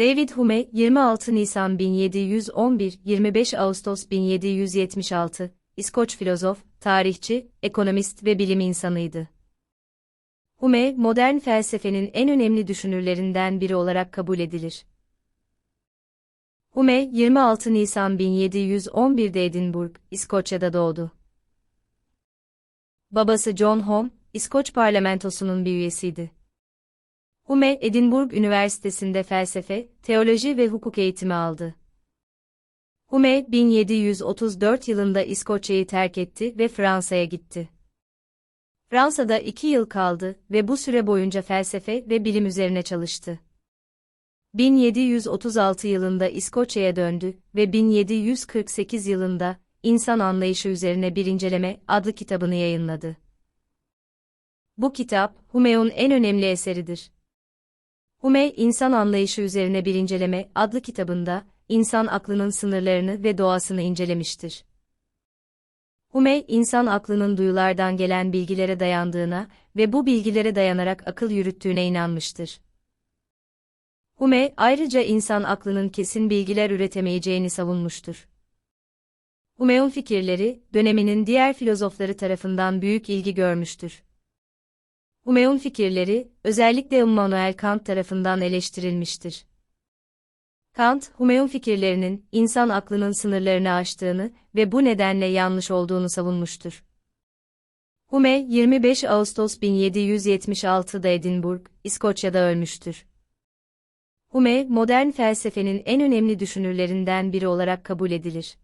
David Hume, 26 Nisan 1711, 25 Ağustos 1776, İskoç filozof, tarihçi, ekonomist ve bilim insanıydı. Hume, modern felsefenin en önemli düşünürlerinden biri olarak kabul edilir. Hume, 26 Nisan 1711'de Edinburgh, İskoçya'da doğdu. Babası John Home, İskoç parlamentosunun bir üyesiydi. Hume, Edinburgh Üniversitesi'nde felsefe, teoloji ve hukuk eğitimi aldı. Hume, 1734 yılında İskoçya'yı terk etti ve Fransa'ya gitti. Fransa'da iki yıl kaldı ve bu süre boyunca felsefe ve bilim üzerine çalıştı. 1736 yılında İskoçya'ya döndü ve 1748 yılında İnsan Anlayışı Üzerine Bir İnceleme adlı kitabını yayınladı. Bu kitap, Hume'un en önemli eseridir. Hume, İnsan Anlayışı Üzerine Bir İnceleme adlı kitabında, insan aklının sınırlarını ve doğasını incelemiştir. Hume, insan aklının duyulardan gelen bilgilere dayandığına ve bu bilgilere dayanarak akıl yürüttüğüne inanmıştır. Hume, ayrıca insan aklının kesin bilgiler üretemeyeceğini savunmuştur. Hume'un fikirleri, döneminin diğer filozofları tarafından büyük ilgi görmüştür. Hume'un fikirleri, özellikle Immanuel Kant tarafından eleştirilmiştir. Kant, Hume'un fikirlerinin, insan aklının sınırlarını aştığını ve bu nedenle yanlış olduğunu savunmuştur. Hume, 25 Ağustos 1776'da Edinburgh, İskoçya'da ölmüştür. Hume, modern felsefenin en önemli düşünürlerinden biri olarak kabul edilir.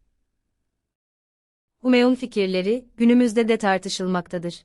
Hume'un fikirleri, günümüzde de tartışılmaktadır.